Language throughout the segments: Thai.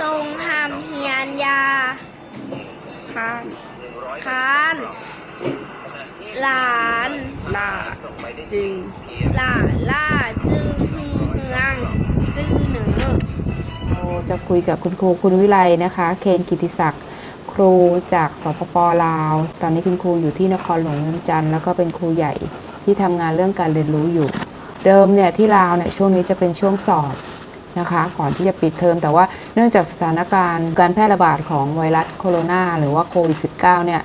จงทำเฮียนยาข้านค้านหลานล่าจึงหลานล่าจึงเฮืองจึงเหนือเราจะคุยกับคุณครูคุณวิไลนะคะ เคนกิติศักดิ์ครูจากสปปลาว ตอนนี้คุณครูอยู่ที่นครหลวงเวียงจันทร์แล้วก็เป็นครูใหญ่ที่ทำงานเรื่องการเรียนรู้อยู่ เดิมเนี่ยที่ลาวเนี่ยช่วงนี้จะเป็นช่วงสอบ นะคะก่อนที่จะปิดเทอมแต่ว่าเนื่องจากสถานการณ์การแพร่ระบาดของไวรัสโคโรนาหรือว่าโควิด -19 เนี่ย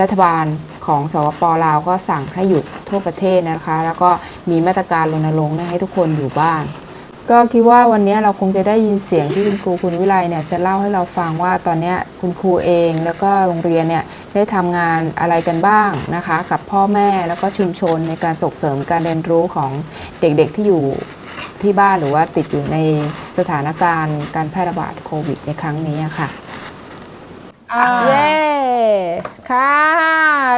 รัฐบาลของสปปลาวก็สั่งให้หยุดทั่วประเทศนะคะ แล้วก็มีมาตรการรณรงค์ให้ทุกคนอยู่บ้าน ก็คิดว่าวันนี้เราคงจะได้ยินเสียงที่คุณครูคุณวิไลเนี่ยจะเล่าให้เราฟังว่าตอนนี้คุณครูเองแล้วก็โรงเรียนเนี่ยได้ทำงานอะไรกันบ้างนะคะ กับพ่อแม่แล้วก็ชุมชนในการส่งเสริมการเรียนรู้ของเด็กๆที่อยู่ ที่บ้านหรือว่าติดอยู่ในสถานการณ์การแพร่ระบาดโควิดในครั้งนี้อะค่ะเย้ค่ะ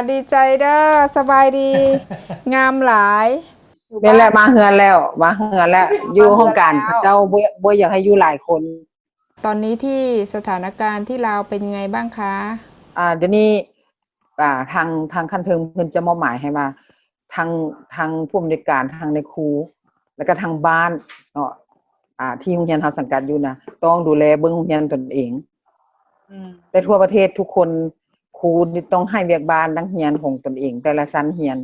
ดีใจเด้อสบายดี งามหลายอยู่นี่นแหละบ้านมาเฮือนแล้ว มาเฮือนแล้ว อยู่ห้องการแล้วเจ้าบ่บ่อยากให้อยู่หลายคน ตอนนี้ที่สถานการณ์ที่ลาวเป็นไงบ้างคะอ่าเดี๋ยวนี้อ่าทางทางคันเทิงเพิ่นจะมอบหมายให้มาทางทางผู้อำนวยการทางในครู แล้วก็ทางบ้านเนาะอ่า ที่โรงเรียนเฮาสังกัดอยู่นะต้องดูแลเบิ่งโรงเรียนตนเองแต่ทั่วประเทศทุกคนครูนี่ต้องให้เวียกบ้านนักเรียนของตนเอง แต่ละชั้นเรียน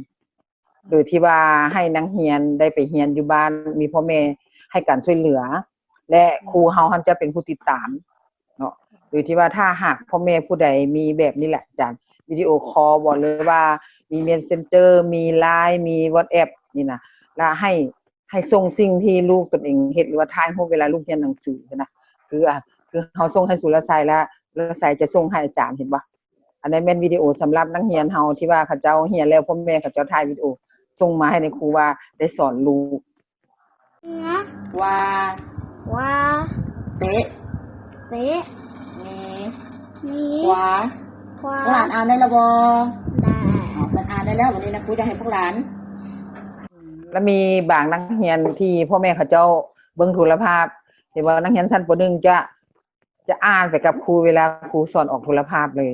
โดยที่ว่าให้นักเรียนได้ไปเรียนอยู่บ้าน มีพ่อแม่ให้การช่วยเหลือ และครูเฮาหันจะเป็นผู้ติดตามเนาะโดยที่ว่าถ้าหากพ่อแม่ผู้ใดมีแบบนี้แหละจากวิดีโอคอลบอกเลยว่ามีเมสเซนเจอร์มีไลน์มี WhatsApp นี่นะแล้วให้ ให้ส่งสิ่งที่ลูกตนเองเฮ็ดหรือว่าถ่ายรูปเวลาลูกเรียนหนังสือนะคืออะคือเฮาส่งให้สุรศัยแล้วสุรศัยจะส่งให้อาจารย์เห็นบ่อันนี้นแม่นวิดีโอสำหรับนักเรียนเฮาที่ว่าเขาเจ้าเรียนแล้วพ่อแม่เขาเจ้าถ่ายวิดีโอส่งมาให้ในครูว่าได้สอนลูกเนื้อว่าว่าเตะเตะนี้นี้ขวาขวาพวกหลานอ่านได้แล้วบ่ได้อ๋อสันอ่านได้แล้ววันนี้นะครูจะให้พวกหลาน แล้วมีบางนักเรียนที่พ่อแม่เขาเจ้าเบิ่งโทรภาพเห็นว่านักเรียนชั้นปหนึ่งจะจะอ่านไปกับครูเวลาครูสอนออกโทรภาพเลย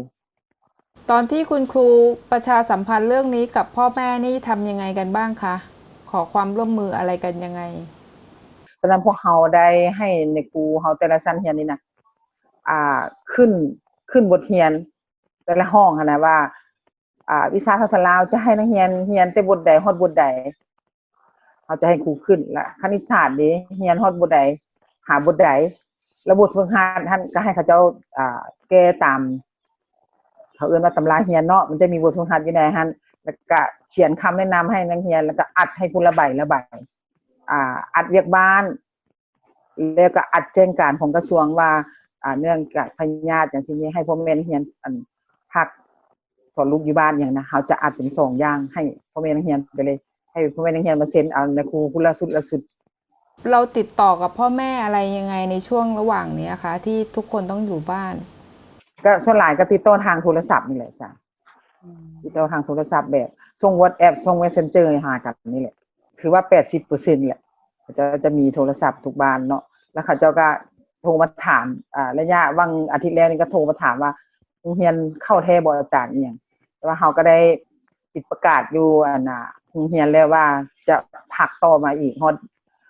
ตอนที่คุณครูประชาสัมพันธ์เรื่องนี้กับพ่อแม่นี่ทำยังไงกันบ้างคะขอความร่วมมืออะไรกันยังไงฉะนั้นพวกเราได้ให้ในครูเฮาแต่ละชั้นเรียนนี่นะอ่าขึ้นขึ้นบทเรียน แต่ละห้องหั้นนะว่า อ่า วิชาภาษาลาวจะให้นักเรียนเรียนแต่บทใดฮอดบทใด เขาจะให้ครูขึ้นละคณิตศาสตร์นี้เรียนฮอดบทใดหาบทใดแล้วบฝึกหัดท่านก็ให้เขาเจ้าอ่าแก้ตามเขาเอื้อนว่าตำราเรียนเนาะมันจะมีบทฝึกหัดอยู่ในหันแล้วก็เขียนคำแนะนำให้นักเรียน แล้วก็อัดให้ผู้ละใบละใบอ่า อัดเวียกบ้าน แล้วก็อัดแจ้งการของกระทรวงว่า อ่าเนื่องจากพยาธิอย่างสิ่งนี้ให้พ่อแม่เรียนอันพักสอนลูกอยู่บ้านอย่างนะเขาจะอัดเป็นสองอย่างให้พ่อแม่เรียนไปเลย ให้พ่อแม่นักเรียนมาเซ็นเอาในครูผู้ละสุดละสุด เราติดต่อกับพ่อแม่อะไรยังไงในช่วงระหว่างเนี้ยคะที่ทุกคนต้องอยู่บ้าน ก็ส่วนหลายก็ติดต่อทางโทรศัพท์นี่แหละจ้ะติดต่อทางโทรศัพท์แบบส่ง WhatsApp ส่ง Messenger ให้หากันนี่แหละ ถือว่า80%แหละเขาจะจะมีโทรศัพท์ทุกบ้านเนาะแล้วเขาเจ้าก็โทรมาถามอ่าระยะวังอาทิตย์แล้วนี่ก็โทรมาถามว่าโรงเรียนเข้าแท้บ่อาจารย์อีหยังแต่ว่าเขาก็ได้ติดประกาศอยู่อันน่ะโรง เรียนแล้วว่าจะพักต่อมาอีกฮอด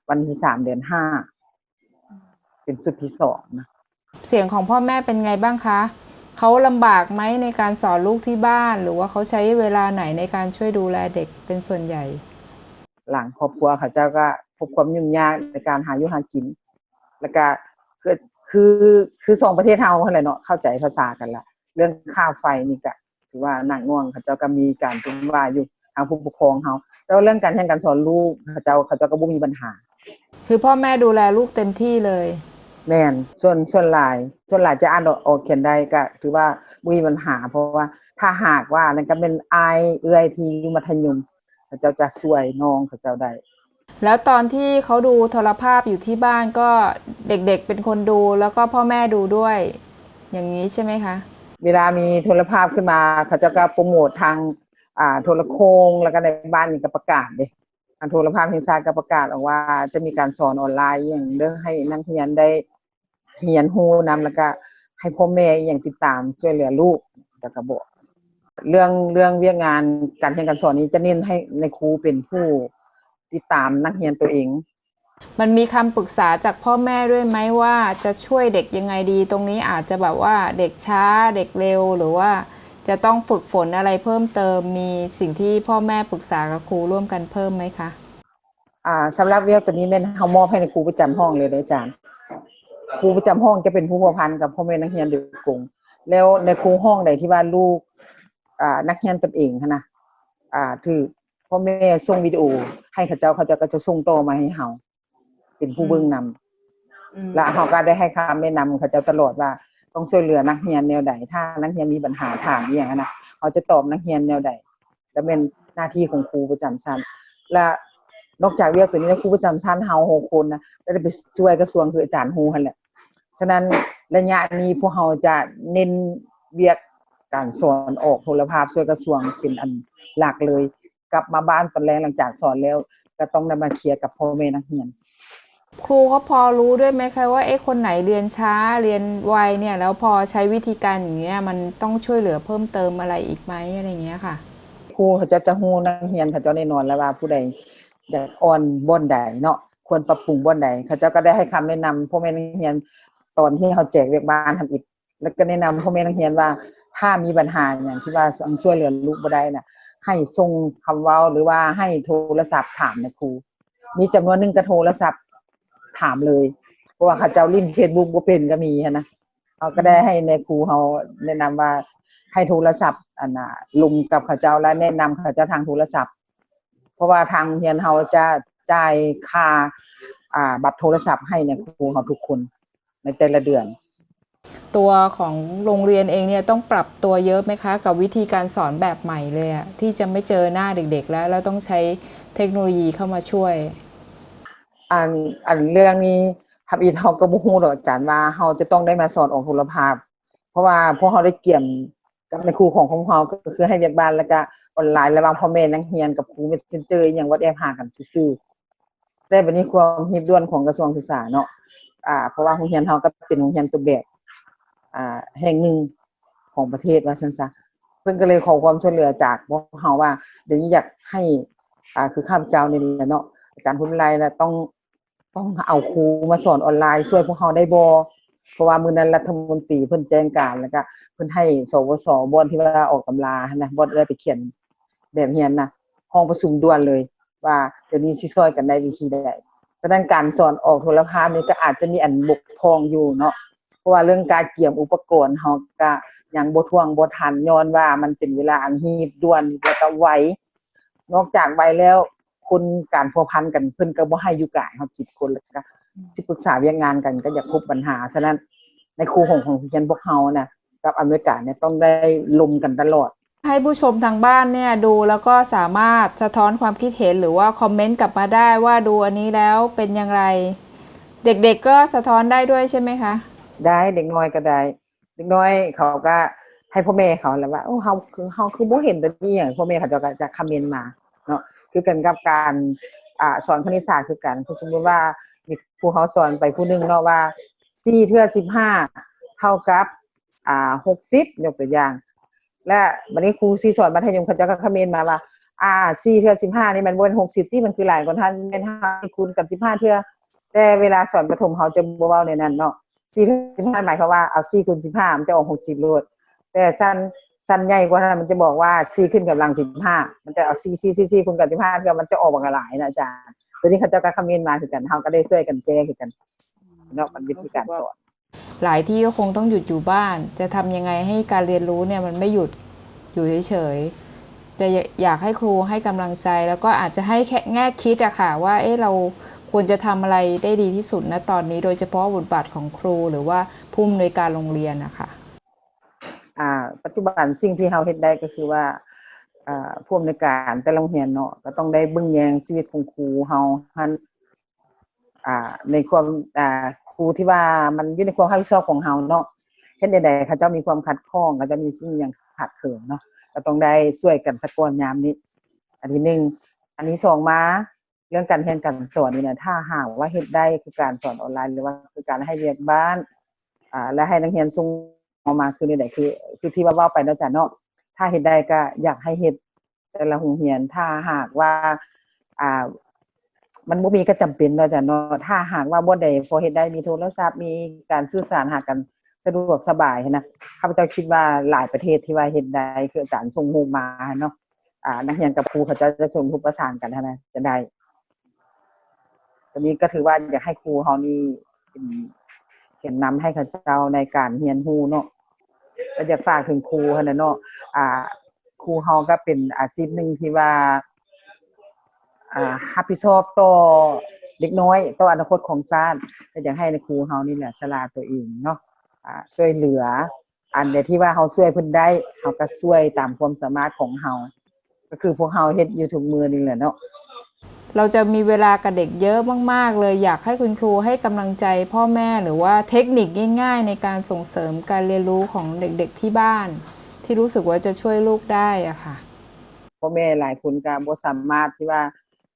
วันที่สามเดือนห้าเป็นสุดที่สองนะเสียงของพ่อแม่เป็นไงบ้างคะเขาลำบากไหมในการสอนลูกที่บ้าน หรือว่าเขาใช้เวลาไหนในการช่วยดูแลเด็กเป็นส่วนใหญ่ หลังครอบครัวเขาเจ้าก็พบความยุ่งยากในการหาอยู่หากิน แล้วก็คือคือคือสองประเทศเฮาอะไรเนาะเข้าใจภาษากันละเรื่องค่าไฟนี่ก็ถือว่าหนักหน่วงเขาเจ้าก็มีการจุนว่าอยู่ ทางผู้ปกครองเฮาแต่ว่าเรื่องการเรียนการสอนลูกเขาเจ้าเขาเจ้าก็บ่มีปัญหา คือพ่อแม่ดูแลลูกเต็มที่เลย แม่นส่วนส่วนหลายส่วนหลายจะอ่านออกออกเขียนได้ก็ถือว่าบ่มีปัญหา เพราะว่าถ้าหากว่านั่นก็เป็นอายเอื้อยที่อยู่มัธยมเขาเจ้าจะช่วยน้องเขาเจ้าได้แล้วตอนที่เขาดูโทรภาพอยู่ที่บ้านก็เด็กๆเป็นคนดูแล้วก็พ่อแม่ดูด้วย อย่างนี้ใช่ไหมคะ เวลามีโทรภาพขึ้นมาเขาจะก็โปรโมททาง อ่าโทรโคงแล้วก็ในบ้านนี่ก็ประกาศเด้ทางโทรภาพแห่งชาติก็ประกาศออกว่าจะมีการสอนออนไลน์อย่างเด้อให้นักเรียนได้เรียนรู้นำแล้วก็ให้พ่อแม่อย่างติดตามช่วยเหลือลูกแล้วก็บอกเรื่องเรื่องเวียกงานการเรียนการสอนนี้จะเน้นให้ในครูเป็นผู้ติดตามนักเรียนตัวเอง มันมีคำปรึกษาจากพ่อแม่ด้วยไหมว่าจะช่วยเด็กยังไงดี ตรงนี้อาจจะแบบว่าเด็กช้าเด็กเร็วหรือว่า จะต้องฝึกฝนอะไรเพิ่มเติมมีสิ่งที่พ่อแม่ปรึกษากับครูร่วมกันเพิ่มไหมคะอ่าสำหรับเวียกตัวนี้แม่นเฮามอบให้ในครูประจำห้องเลยเด้ออาจารย์ครูประจำห้องจะเป็นผู้พัวพันกับพ่อแม่นักเรียนโดยตรงแล้วในครูห้องใดที่ว่าลูกอ่านักเรียนตนเองหั้นนะอ่าถือพ่อแม่ส่งวิดีโอ ให้เขาเจ้าเขาเจ้าก็จะส่งต่อมาให้เฮาเป็นผู้เบิ่งนำและเขาก็ได้ให้คำแนะนำเขาเจ้าตลอดว่า ต้องช่วยเหลือนักเรียนแนวใดถ้านักเรียนมีปัญหาถามอย่างนั้นนะเขาจะตอบนักเรียนแนวใดและเป็นหน้าที่ของครูประจำชั้น และนอกจากเรียกตัวนี้แล้วครูประจำชั้นเฮาหกคนนะก็ได้ไปช่วยกระทรวงคืออาจารย์ฮูหันแหละฉะนั้นระยะนี้พวกเราจะเน้นเวียกการสอนออกโทรภาพช่วยกระทรวงเป็นอันหลักเลย กลับมาบ้านตอนแรกหลังจากสอนแล้ว ก็ต้องได้มาเคลียร์กับพ่อแม่นักเรียน ครูเขาพอรู้ด้วยไหมคะว่าเอ๊ะคนไหนเรียนช้าเรียนไวเนี่ยแล้วพอใช้วิธีการอย่างเงี้ยมันต้องช่วยเหลือเพิ่มเติมอะไรอีกไหมอะไรเงี้ยค่ะ ครูเขาจะจะฮูนักเรียนเขาจ้าแน่นอนแล้วว่าผู้ใดอยากอ่อนบ่นใดเนาะควรปรับปรุงบ่นใดเขาเจ้าก็ได้ให้คำแนะนำพ่อแม่นักเรียนตอนที่เขาแจกเรียกบ้านทำอีก แล้วก็แนะนำพ่อแม่นักเรียนว่าถ้ามีปัญหาอย่างที่ว่าช่วยเหลือลูกบ่ได้น่ะ ให้ส่งคำเว้าหรือว่าให้โทรศัพท์ถามในครูมีจำนวนหนึ่งก็โทรศัพท์ ถามเลย เพราะว่าเขาเจ้าลิ้น Facebook บ่เป็นก็มีนะเขาก็ได้ให้ในครูเขาแนะนำว่าให้โทรศัพท์อันน่ะลุงกับเขาเจ้าและแนะนำเขาเจ้าทางโทรศัพท์ เพราะว่าทางเรียนเขาจะจ่ายค่าอ่าบัตรโทรศัพท์ให้ในครูเขาทุกคนในแต่ละเดือน ตัวของโรงเรียนเองเนี่ยต้องปรับตัวเยอะไหมคะ กับวิธีการสอนแบบใหม่เลยอะที่จะไม่เจอหน้าเด็กๆ แล้วแล้วต้องใช้เทคโนโลยีเข้ามาช่วย อันอันเรื่องนี้ทับอีเฮาก็บ่ฮู้ดอกอาจารย์ว่าเฮาจะต้องได้มาสอนออกโทรภาพ เพราะว่าพวกเฮาได้เกี่ยมกับในครูของของเฮาก็คือให้เรียกบ้านแล้วก็ออนไลน์ระหว่างพ่อแม่นักเรียนกับครูเมสเซนเจอร์อหย่าง WhatsApp หากันซื่อๆแต่บัดนี้ความรีบด่วนของกระทรวงศึกษาเนาะอ่า เพราะว่าโรงเรียนเฮาก็เป็นโรงเรียนตัวแบบอ่าแห่งหนึ่งของประเทศว่าซั่นซะเพิ่นก็เลยขอความช่วยเหลือจากพวกเฮาว่าเดี๋ยวนี้อยากให้อ่าคือข้าพเจ้านี่แหละเนาะอาจารย์พุทธไลนะต้อง ต้องเอาครูมาสอนออนไลน์ช่วยพวกเขาได้บ่เพราะว่ามือนั้นรัฐมนตรีเพิ่นแจ้งการแล้วก็เพิ่นให้สวสบอนที่ว่าออกตำรานนะบอนเอื้อไปเขียนแบบเรียนนะห้องประชุมด่วนเลย ว่าเดี๋ยวนี้สิช่วยกันได้วิธีใดฉะนั้นการสอนออกโทรภาพนี่ก็อาจจะมีอันบกพร่องอยู่เนาะเพราะว่าเรื่องการเกี่ยมอุปกรณ์เฮาก็ยังบ่ท่วงบ่ทันย้อนว่ามันเป็นเวลาอันรีบด่วนแล้วก็ไวนอกจากไวแล้ว คนการพัวพันกันเพิ่นก็บ่ให้อยู่กายเฮา10คนแล้วก็สิปรึกษาเวียกงานกันก็อยากพบปัญหาฉะนั้นในครูของของเรียนพวกเฮาน่ะกับอเมริกาเนี่ยต้องได้ลมกันตลอด ให้ผู้ชมทางบ้านเนี่ยดูแล้วก็สามารถสะท้อนความคิดเห็นหรือว่าคอมเมนต์กลับมาได้ว่าดูอันนี้แล้วเป็นอย่างไร เด็กๆก็สะท้อนได้ด้วยใช่ไหมคะ ได้เด็กน้อยก็ได้ เด็กน้อยเขาก็ให้พ่อแม่เขาแหล้วว่าโอ้เฮาคือเฮาคือบ่เห็นตัวนี้หยังพ่อแม่เขาจะก็จะคอมเมนต์มาเนาะ คือกันกับการอ่าสอนคณิตศาสตร์คือกันคือสมมติว่ามีครูเขาสอนไปผู้หนึงเนาะว่า4เทื่อ15เท่ากับอ่า60ยกตัวอย่าง และบัดนี้ครูที่สอนมัธยมเขาจะก็คอมเมนต์มาว่าอ่า4เทื่อ15นี่มันบ่เป็น60ที่มันคือหลายกว่าท่านแม่นห้าคูณกับ15เทื่อแต่เวลาสอนประถมเขาจะบ่เว้าในนั้นเนาะสี่คูณสิบห้าหมายความว่าเอาสี่คูณสิบห้ามันจะออกหกสิบโลดแต่สั้น สั้นใหญ่กว่านั้นมันจะบอกว่าสี่ขึ้นกับลังสิบห้ามันจะเอาสี่สี่สี่สี่คูณกับสิบห้าเพื่อมันจะออกมาหลายนะอาจารย์ตัวนี้เขาจะก็คอมเมนต์มาคือกันเขาก็ได้ช่วยกันแก้คือกันเนาะมันวิธีการสอนหลายที่ก็คงต้องหยุดอยู่บ้าน จะทำยังไงให้การเรียนรู้เนี่ยมันไม่หยุดอยู่เฉยๆจะอยากให้ครูให้กำลังใจ แล้วก็อาจจะให้แค่แง่คิดอะค่ะว่า เอ๊ะเราควรจะทำอะไรได้ดีที่สุดณตอนนี้ โดยเฉพาะบทบาทของครูหรือว่าผู้อำนวยการโรงเรียนนะคะอ่า ปัจจุบันสิ่งที่เราเฮ็ดได้ก็คือว่าอ่าผู้อำนวยการแต่ละโรงเรียนเนาะก็ต้องได้เบิ่งแยงชีวิตของครูเฮาหันอ่าในความอ่าครูที่ว่ามันอยู่ในความรับผิดชอบของเฮาเนาะเฮ็ดใดๆเขาเจ้ามีความขัดข้องก็จะมีสิ่งอย่างขาดเขินเนาะก็ต้องได้ช่วยกันสักก่อนยามนี้ อันที่หนึ่งอันที่สองมาเรื่องการเรียนการสอนนี่เนี่ยถ้าหากว่าเฮ็ดได้คือการสอนออนไลน์หรือว่าคือการให้เรียนบ้านอ่าและให้นักเรียนส่ง ออกมาคือนี่แหละคือ คือที่ว่าว้าไปเนาะจ้ะเนาะถ้าเฮ็ดได้ก็อยากให้เฮ็ดแต่ละโรงเรียน ถ้าหากว่า อ่า มันบ่มีก็จำเป็นเนาะจ้ะเนาะถ้าหากว่าบ่ได้พอเฮ็ดได้มีโทรศัพท์มีการสื่อสารหากันสะดวกสบายนะข้าพเจ้าคิดว่าหลายประเทศที่ว่าเฮ็ดได้คืออาจารย์ส่งรูมาเนาะอ่า นักเรียนกับครูเขาเจะจะส่งรูปประสานกันนนะจะได้ตอนนี้ก็ถือว่าอยากให้ครูเฮานี่เป็น เขียนนำให้เขาเจ้าในการเรียนรู้เนาะก็อยากฝากถึงครูหั้นน่ะเนาะอ่าครูเฮาก็เป็นอาชีพหนึ่งที่ว่าอ่ารับผิดชอบต่อเด็กน้อยต่ออนาคตของชาติก็อยากให้ในครูเฮานี่แหละฉลาตัวเองเนาะอ่าช่วยเหลือ อันใดที่ว่าเฮาช่วยเพิ่นได้เฮาก็ช่วยตามความสามารถของเฮาก็คือพวกเฮาเฮ็ดอยู่ทุกมือนี่แหละเนาะ เราจะมีเวลากับเด็กเยอะมาก ๆ เลยอยากให้คุณครูให้กำลังใจพ่อแม่หรือว่าเทคนิคง่าย ๆ ในการส่งเสริมการเรียนรู้ของเด็กๆที่บ้าน ที่รู้สึกว่าจะช่วยลูกได้อะค่ะพ่อแม่หลายคนก็บ่สามารถที่ว่า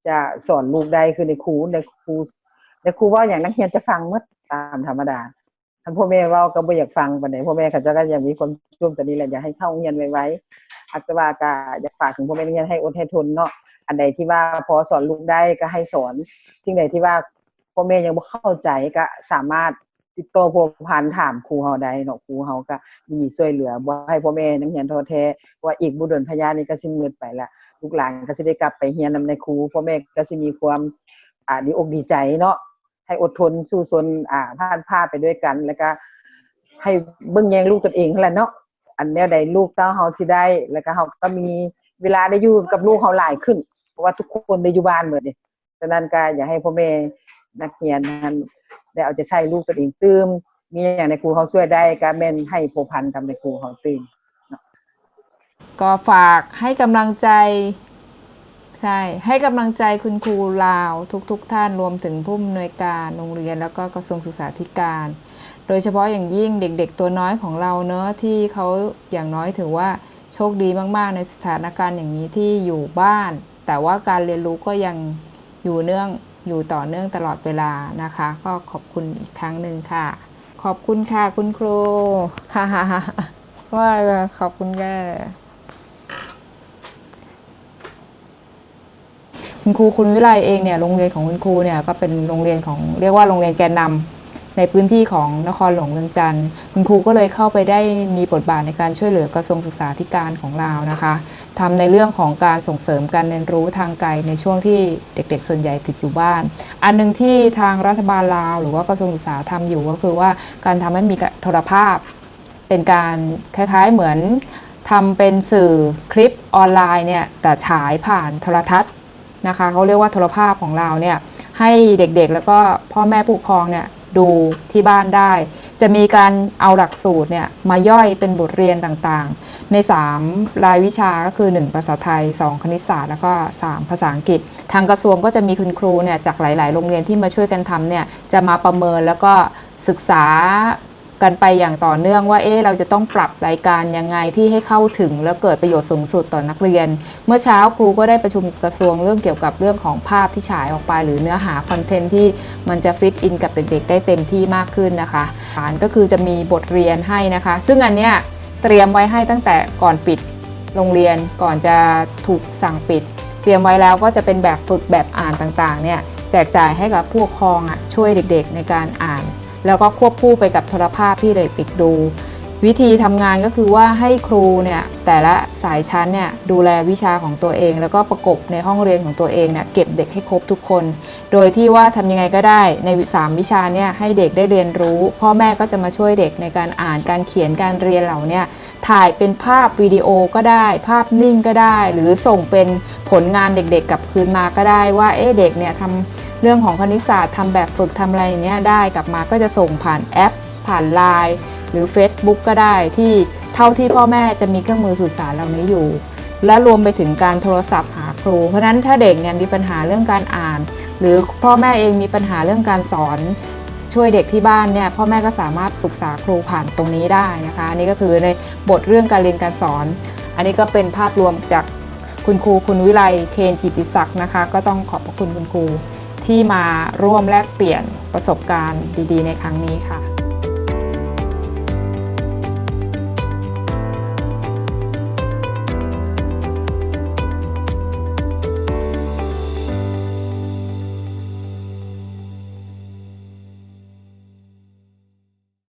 จะสอนลูกได้คือในครูในครูในครูว่าอย่างนักเรียนจะฟังหมดตามธรรมดาท่านพ่อแม่เว้าก็บ่อยากฟังปานใดพ่อแม่เขาจะก็ยังมีความช่วงตอนนี้แหละอยากให้เข้าโรงเรียนไวๆอัตว่าก็อยากฝากถึงพ่อแม่นักเรียนให้อดให้ทนเนาะ อันใดที่ว่าพอสอนลูกได้ก็ให้สอน สิ่งใดที่ว่าพ่อแม่ยังบ่เข้าใจก็สามารถติดต่อพัวพันถามครูเฮาได้เนาะครูเฮาก็ยินดีช่วยเหลือบ่ให้พ่อแม่นักเรียนท้อแท้ว่าอีกบ่โดนพยานี่ก็สิมืดไปละลูกหลานก็สิได้กลับไปเรียนนำในครูพ่อแม่ก็สิมีความอ่าดีอกดีใจเนาะให้อดทนสู้ซนอ่าผ่านพาไปด้วยกัน แล้วก็ให้เบิ่งแยงลูกตนเองแหละเนาะอันแนวใดลูกเต้าเฮาสิได้ แล้วก็เฮาก็มีเวลาได้อยู่กับลูกเฮาหลายขึ้น ราะว่าทุกคนได้อยู่บ้านหมดนี่ฉะนั้นก็อยากให้พ่อแม่นักเรียนนั้นได้เอาใจใส่ลูกตนเองตื่มมีอย่างในครูเฮาช่วยได้ก็แม่นให้ผูพันกับในครูเฮาตื่มก็ฝากให้กำลังใจใช่ให้กำลังใจคุณครูลาวทุกๆทท่านรวมถึงผู้อำนวยการโรงเรียนแล้วก็กระทรวงศึกษาธิการ โดยเฉพาะอย่างยิ่งเด็กๆตัวน้อยของเราเนอะที่เขาอย่างน้อยถือว่าโชคดีมากๆในสถานการณ์อย่างนี้ที่อยู่บ้าน แต่ว่าการเรียนรู้ก็ยังอยู่เนื่องอยู่ต่อเนื่องตลอดเวลานะคะ ก็ขอบคุณอีกครั้งหนึ่งค่ะ ขอบคุณค่ะคุณครูค่ะว่าขอบคุณแกคุณครูคุณวิไลเองเนี่ยโรงเรียนของคุณครูเนี่ยก็เป็นโรงเรียนของเรียกว่าโรงเรียนแกนนำในพื้นที่ของนครหลวงเวียงจันทร์คุณครูก็เลยเข้าไปได้มีบทบาทในการช่วยเหลือกระทรวงศึกษาธิการของเรานะคะ ทำในเรื่องของการส่งเสริมการเรียนรู้ทางไกลในช่วงที่เด็กๆ ส่วนใหญ่ติดอยู่บ้าน อันหนึ่งที่ทางรัฐบาลลาว หรือว่ากระทรวงศึกษาทำอยู่ก็คือว่าการทำให้มีโทรภาพ เป็นการคล้ายๆเหมือนทำเป็นสื่อคลิปออนไลน์เนี่ยแต่ฉายผ่านโทรทัศน์นะคะเขาเรียกว่าโทรภาพของเราเนี่ยให้เด็กๆ แล้วก็พ่อแม่ผู้ปกครองเนี่ยดูที่บ้านได้ จะมีการเอาหลักสูตรเนี่ยมาย่อยเป็นบทเรียนต่างๆ ใน 3 รายวิชาก็คือ 1 ภาษาไทย 2 คณิตศาสตร์แล้วก็ 3 ภาษาอังกฤษ ทางกระทรวงก็จะมีคุณครูเนี่ยจากหลาย ๆ โรงเรียนที่มาช่วยกันทำเนี่ยจะมาประเมินแล้วก็ศึกษากันไปอย่างต่อเนื่องว่าเอ๊เราจะต้องปรับรายการยังไงที่ให้เข้าถึงแล้วเกิดประโยชน์สูงสุดต่อนักเรียน เมื่อเช้าครูก็ได้ประชุมกระทรวงเรื่องเกี่ยวกับเรื่องของภาพที่ฉายออกไป หรือเนื้อหาคอนเทนต์ที่มันจะฟิตอินกับเด็กๆได้เต็มที่มากขึ้นนะคะฐานก็คือจะมีบทเรียนให้นะคะ ซึ่งอันเนี้ย เตรียมไว้ให้ตั้งแต่ก่อนปิดโรงเรียนก่อนจะถูกสั่งปิด เตรียมไว้แล้วก็จะเป็นแบบฝึกแบบอ่านต่างๆเนี่ยแจกจ่ายให้กับผู้ปกครองอะช่วยเด็กๆในการอ่าน แล้วก็ควบคู่ไปกับโทรภาพที่เด็กๆดู วิธีทำงานก็คือว่าให้ครูเนี่ยแต่ละสายชั้นเนี่ยดูแลวิชาของตัวเอง แล้วก็ประกบในห้องเรียนของตัวเองเนี่ยเก็บเด็กให้ครบทุกคน โดยที่ว่าทำยังไงก็ได้ใน 3 วิชาเนี่ยให้เด็กได้เรียนรู้ พ่อแม่ก็จะมาช่วยเด็กในการอ่านการเขียนการเรียนเหล่านี้ถ่ายเป็นภาพวิดีโอก็ได้ ภาพนิ่งก็ได้ หรือส่งเป็นผลงานเด็กๆกลับคืนมาก็ได้ว่าเอ๊ะเด็กเนี่ยทำเรื่องของคณิตศาสตร์ทำแบบฝึกทำอะไรอย่างเงี้ยได้กลับมาก็จะส่งผ่านแอป ผ่านไลน์ หรือ Facebook ก็ได้ที่เท่าที่พ่อแม่จะมีเครื่องมือสื่อสารเหล่านี้อยู่ และรวมไปถึงการโทรศัพท์หาครู เพราะนั้นถ้าเด็กเนี่ยมีปัญหาเรื่องการอ่าน หรือพ่อแม่เองมีปัญหาเรื่องการสอนช่วยเด็กที่บ้านเนี่ยพ่อแม่ก็สามารถปรึกษาครูผ่านตรงนี้ได้นะคะอันนี้ก็คือในบทเรื่องการเรียนการสอน อันนี้ก็เป็นภาพรวมจากคุณครูคุณวิไลเคนกิติศักดิ์นะคะ ก็ต้องขอบพระคุณคุณครูที่มาร่วมแลกเปลี่ยนประสบการณ์ดี ๆ ในครั้งนี้ค่ะ